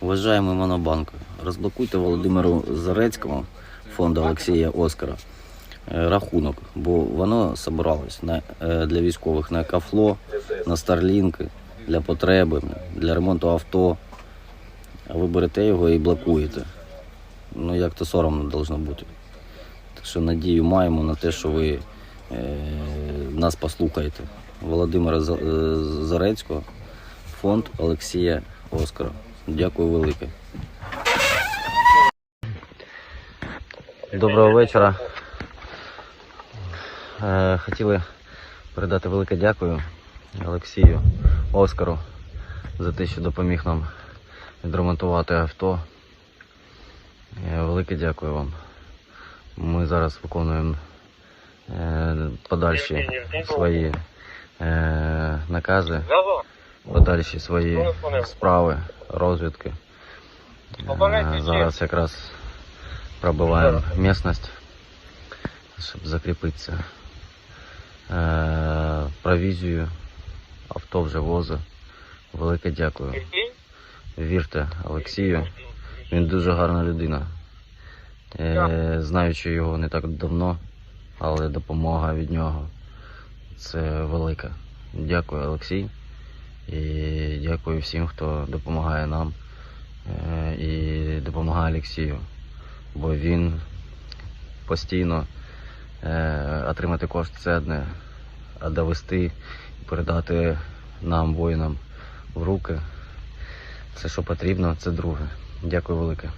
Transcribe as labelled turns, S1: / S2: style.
S1: Уважаемый Монобанк, розблокуйте Володимиру Зарецькому, фонду Олексія Оскара, е, рахунок, бо воно собиралось на, е, для військових на Кафло, на Старлінки, для потреби, для ремонту авто. А ви берете його і блокуєте. Ну як то соромно должно бути. Так що надію маємо на те, що ви е, нас послухаєте. Володимира е, Зарецького, фонд Олексія Оскара. Дякую велике. Доброго вечора. Е, Хотіли передати велике дякую Олексію Оскару за те, що допоміг нам відремонтувати авто. Е, Велике дякую вам. Ми зараз виконуємо е, подальші свої накази, подальші свої справи, розвідки. Е, Зараз якраз пробиваємо місцевість, щоб закріпитися. Е, Провізію, авто вже возить. Велике дякую. Вірте Олексію. Він дуже гарна людина. Е, знаючи його не так давно, але допомога від нього це велика. Дякую, Олексій. І дякую всім, хто допомагає нам е, і допомагає Олексію. Бо він постійно е, отримати кошти це одне, а довести передати нам, воїнам, в руки все, що потрібно, це друге. Дякую велике.